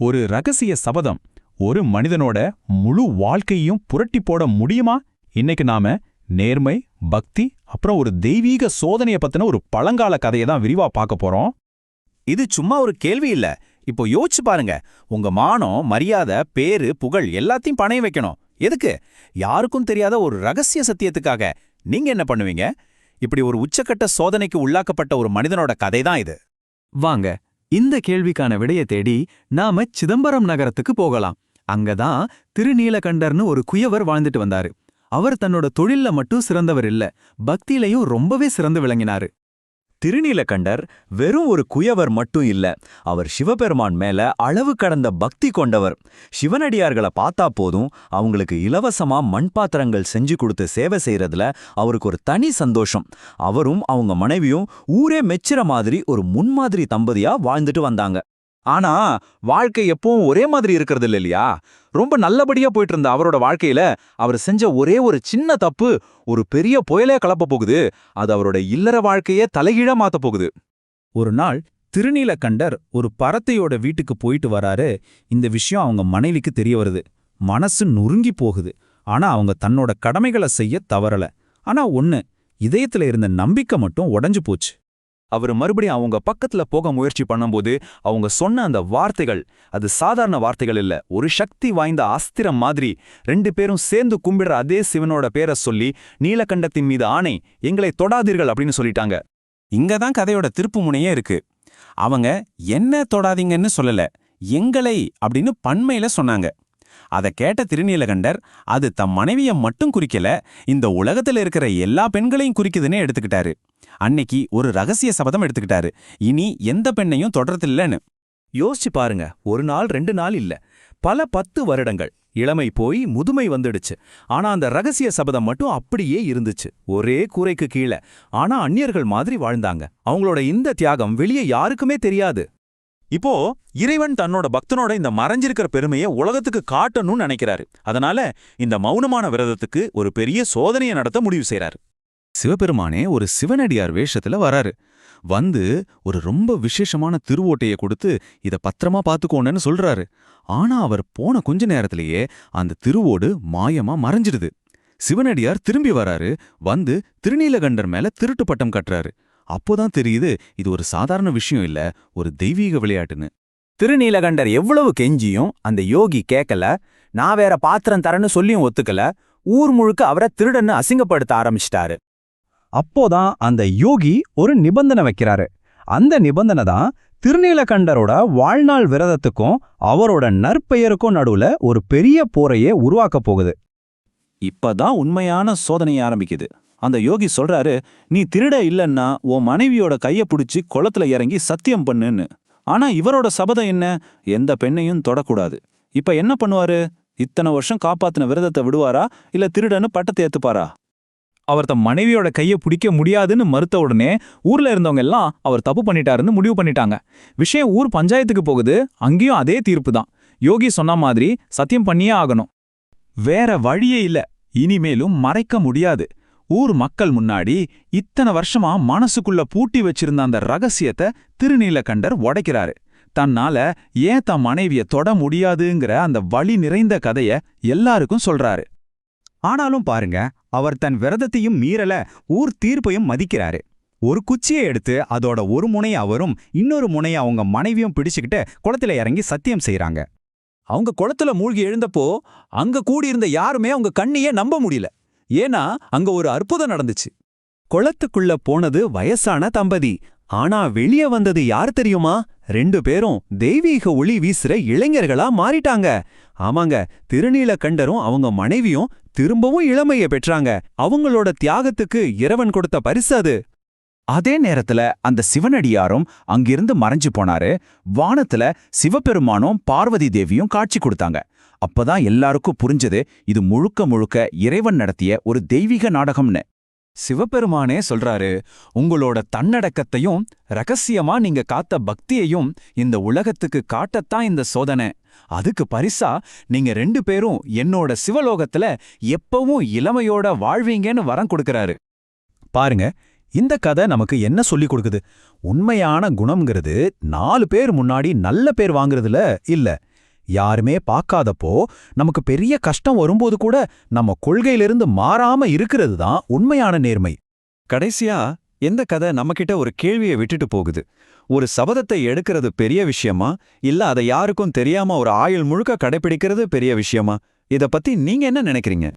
ஒரு ரகசிய சபதம். ஒரு மனிதனோட முழு வாழ்க்கையையும் புரட்டி போட முடியுமா? இன்னைக்கு நாம நேர்மை பக்தி அப்புறம் ஒரு தெய்வீக சோதனைய பத்தின ஒரு பழங்கால கதையை தான் விரிவா பார்க்க போறோம். இது சும்மா ஒரு கேள்வி இல்ல. இப்போ யோசிச்சு பாருங்க. உங்க மானம் மரியாதை பேரு புகழ் எல்லாத்தையும் பணைய வைக்கணும். எதுக்கு? யாருக்கும் தெரியாத ஒரு ரகசிய சத்தியத்துக்காக. நீங்க என்ன பண்ணுவீங்க? இப்படி ஒரு உச்சக்கட்ட சோதனைக்கு உள்ளாக்கப்பட்ட ஒரு மனிதனோட கதை தான் இது. வாங்க இந்த கேள்விக்கான விடைய தேடி நாம சிதம்பரம் நகரத்துக்கு போகலாம். அங்கதான் திருநீலகண்டர்னு ஒரு குயவர் வாழ்ந்துட்டு வந்தாரு. அவர் தன்னோட தொழில்ல மட்டும் சிறந்தவர் இல்ல பக்தியிலையும் ரொம்பவே சிறந்து விளங்கினாரு. திருநீலகண்டர் வெறும் ஒரு குயவர் மட்டும் இல்ல அவர் சிவபெருமான் மேல அளவு கடந்த பக்தி கொண்டவர். சிவனடியார்களை பார்த்தா போதும் அவங்களுக்கு இலவசமா மண் பாத்திரங்கள் செஞ்சு கொடுத்து சேவை செய்யறதுல அவருக்கு ஒரு தனி சந்தோஷம். அவரும் அவங்க மனைவியும் ஊரே மெச்சுற மாதிரி ஒரு முன்மாதிரி தம்பதியா வாழ்ந்துட்டு வந்தாங்க. ஆனா வாழ்க்கை எப்பவும் ஒரே மாதிரி இருக்கிறது இல்லையா? ரொம்ப நல்லபடியா போயிட்டு இருந்த அவரோட வாழ்க்கையில அவர் செஞ்ச ஒரே ஒரு சின்ன தப்பு ஒரு பெரிய புயலே கலப்ப போகுது. அது அவரோட இல்லற வாழ்க்கையே தலைகீழா மாத்த போகுது. ஒரு நாள் திருநீலக்கண்டர் ஒரு பறத்தையோட வீட்டுக்கு போயிட்டு வராரு. இந்த விஷயம் அவங்க மனைவிக்கு தெரிய வருது. மனசு நொறுங்கி போகுது. ஆனா அவங்க தன்னோட கடமைகளை செய்ய தவறல. ஆனா ஒன்னு இதயத்துல இருந்த நம்பிக்கை மட்டும் உடஞ்சு போச்சு. அவர் மறுபடியும் அவங்க பக்கத்துல போக முயற்சி பண்ணும்போது அவங்க சொன்ன அந்த வார்த்தைகள் அது சாதாரண வார்த்தைகள் இல்ல ஒரு சக்தி வாய்ந்த அஸ்திரம் மாதிரி ரெண்டு பேரும் சேர்ந்து கும்பிடுற அதே சிவனோட பேரை சொல்லி நீலகண்டத்தின் மீது ஆணை எங்களை தொடாதீர்கள் அப்படின்னு சொல்லிட்டாங்க. இங்க தான் கதையோட திருப்பு முனையே இருக்கு. அவங்க என்ன தொடாதீங்கன்னு சொல்லல எங்களை அப்படின்னு பன்மையில சொன்னாங்க. அதை கேட்ட திருநீலகண்டர் அது தம் மனைவிய மட்டும் குறிக்கல இந்த உலகத்துல இருக்கிற எல்லா பெண்களையும் குறிக்குதுன்னு எடுத்துக்கிட்டாரு. அன்னைக்கு ஒரு ரகசிய சபதம் எடுத்துக்கிட்டாரு. இனி எந்த பெண்ணையும் தொடரதில்லன்னு. யோசிச்சு பாருங்க ஒரு நாள் ரெண்டு நாள் இல்ல. பல பத்து வருடங்கள். இளமை போய் முதுமை வந்துடுச்சு. ஆனா அந்த ரகசிய சபதம் மட்டும் அப்படியே இருந்துச்சு. ஒரே கூரைக்கு கீழே. ஆனா அந்நியர்கள் மாதிரி வாழ்ந்தாங்க. அவங்களோட இந்த தியாகம் வெளியே யாருக்குமே தெரியாது. இப்போ இறைவன் தன்னோட பக்தனோட இந்த மறைஞ்சிருக்கிற பெருமையை உலகத்துக்கு காட்டணும்னு நினைக்கிறாரு. அதனால இந்த மௌனமான விரதத்துக்கு ஒரு பெரிய சோதனையை நடத்த முடிவு செய்றாரு. சிவபெருமானே ஒரு சிவனடியார் வேஷத்துல வராரு. வந்து ஒரு ரொம்ப விசேஷமான திருவோட்டையை கொடுத்து இத பத்திரமா பாத்துக்கோன்னு சொல்றாரு. ஆனா அவர் போன கொஞ்ச நேரத்திலேயே அந்த திருவோடு மாயமா மறைஞ்சிடுது. சிவனடியார் திரும்பி வராரு. வந்து திருநீலகண்டர் மேல திருட்டு பட்டம் கட்டுறாரு. அப்போதான் தெரியுது இது ஒரு சாதாரண விஷயம் இல்ல ஒரு தெய்வீக விளையாட்டுன்னு. திருநீலகண்டர் எவ்வளவு கெஞ்சியும் அந்த யோகி கேட்கல நான் வேற பாத்திரம் தரேன்னு சொல்லியும் ஒத்துக்கல ஊர் முழுக்க அவரை திருடன்னு அசிங்கப்படுத்த ஆரம்பிச்சிட்டாரு. அப்போதான் அந்த யோகி ஒரு நிபந்தனை வைக்கிறாரு. அந்த நிபந்தனை தான் திருநீலகண்டரோட வாழ்நாள் விரதத்துக்கும் அவரோட நற்பெயருக்கும் நடுவுல ஒரு பெரிய போரையே உருவாக்கப் போகுது. இப்பதான் உண்மையான சோதனை ஆரம்பிக்குது. அந்த யோகி சொல்றாரு நீ திருட இல்லன்னா உன் மனைவியோட கைய பிடிச்சி குளத்துல இறங்கி சத்தியம் பண்ணுன்னு. ஆனா இவரோட சபதம் என்ன? எந்த பெண்ணையும் தொடக்கூடாது. இப்ப என்ன பண்ணுவாரு? இத்தனை வருஷம் காப்பாத்தின விரதத்தை விடுவாரா? இல்ல திருடன்னு பட்டத்தை ஏத்துப்பாரா? அவர் தம் மனைவியோட கையை பிடிக்க முடியாதுன்னு மறுத்த உடனே ஊர்ல இருந்தவங்க எல்லாம் அவர் தப்பு பண்ணிட்டாருன்னு முடிவு பண்ணிட்டாங்க. விஷயம் ஊர் பஞ்சாயத்துக்கு போகுது. அங்கேயும் அதே தீர்ப்பு தான். யோகி சொன்ன மாதிரி சத்தியம் பண்ணியே ஆகணும். வேற வழியே இல்ல. இனிமேலும் மறைக்க முடியாது. ஊர் மக்கள் முன்னாடி இத்தனை வருஷமா மனசுக்குள்ள பூட்டி வச்சிருந்த அந்த ரகசியத்தை திருநீலகண்டர் உடைக்கிறாரு. தன்னால ஏன் தன் மனைவிய தொட முடியாதுங்கிற அந்த வழி நிறைந்த கதைய எல்லாருக்கும் சொல்றாரு. ஆனாலும் பாருங்க அவர் தன் விரதத்தையும் மீறல ஊர் தீர்ப்பையும் மதிக்கிறாரு. ஒரு குச்சியை எடுத்து அதோட ஒரு முனைய அவரும் இன்னொரு முனைய அவங்க மனைவியும் பிடிச்சுக்கிட்டு குளத்துல இறங்கி சத்தியம் செய்யறாங்க அவங்க குளத்துல மூழ்கி எழுந்தப்போ அங்க கூடியிருந்த யாருமே அவங்க கண்ணையே நம்ப முடியல. ஏன்னா அங்க ஒரு அற்புதம் நடந்துச்சு. குளத்துக்குள்ள போனது வயசான தம்பதி. ஆனா வெளிய வந்தது யார் தெரியுமா? ரெண்டு பேரும் தெய்வீக ஒளி வீசுற இளைஞர்களா மாறிட்டாங்க. ஆமாங்க திருநீலகண்டரும் அவங்க மனைவியும் திரும்பவும் இளமைய பெற்றாங்க. அவங்களோட தியாகத்துக்கு இறைவன் கொடுத்த பரிசு அது. அதே நேரத்துல அந்த சிவனடியாரும் அங்கிருந்து மறைஞ்சு போனாரு. வானத்துல சிவபெருமானும் பார்வதி தேவியும் காட்சி கொடுத்தாங்க. அப்பதான் எல்லாருக்கும் புரிஞ்சது இது முழுக்க முழுக்க இறைவன் நடத்திய ஒரு தெய்வீக நாடகம்னு. சிவபெருமானே சொல்றாரு உங்களோட தன்னடக்கத்தையும் ரகசியமா நீங்க காத்த பக்தியையும் இந்த உலகத்துக்கு காட்டத்தான் இந்த சோதனை. அதுக்கு பரிசா நீங்க ரெண்டு பேரும் என்னோட சிவலோகத்துல எப்பவும் இளமையோட வாழ்வீங்கன்னு வரம் கொடுக்கறாரு. பாருங்க இந்த கதை நமக்கு என்ன சொல்லிக் கொடுக்குது? உண்மையான குணம்ங்கிறது நாலு பேர் முன்னாடி நல்ல பேர் வாங்குறதுல இல்ல. யாருமே பார்க்காதப்போ நமக்கு பெரிய கஷ்டம் வரும்போது கூட நம்ம கொள்கையிலிருந்து மாறாம இருக்கிறது தான் உண்மையான நேர்மை. கடைசியா எந்த கதை நம்மகிட்ட ஒரு கேள்வியை விட்டுட்டு போகுது. ஒரு சபதத்தை எடுக்கிறது பெரிய விஷயமா? இல்ல அதை யாருக்கும் தெரியாம ஒரு ஆயுள் முழுக்க கடைபிடிக்கிறது பெரிய விஷயமா? இத பத்தி நீங்க என்ன நினைக்கிறீங்க?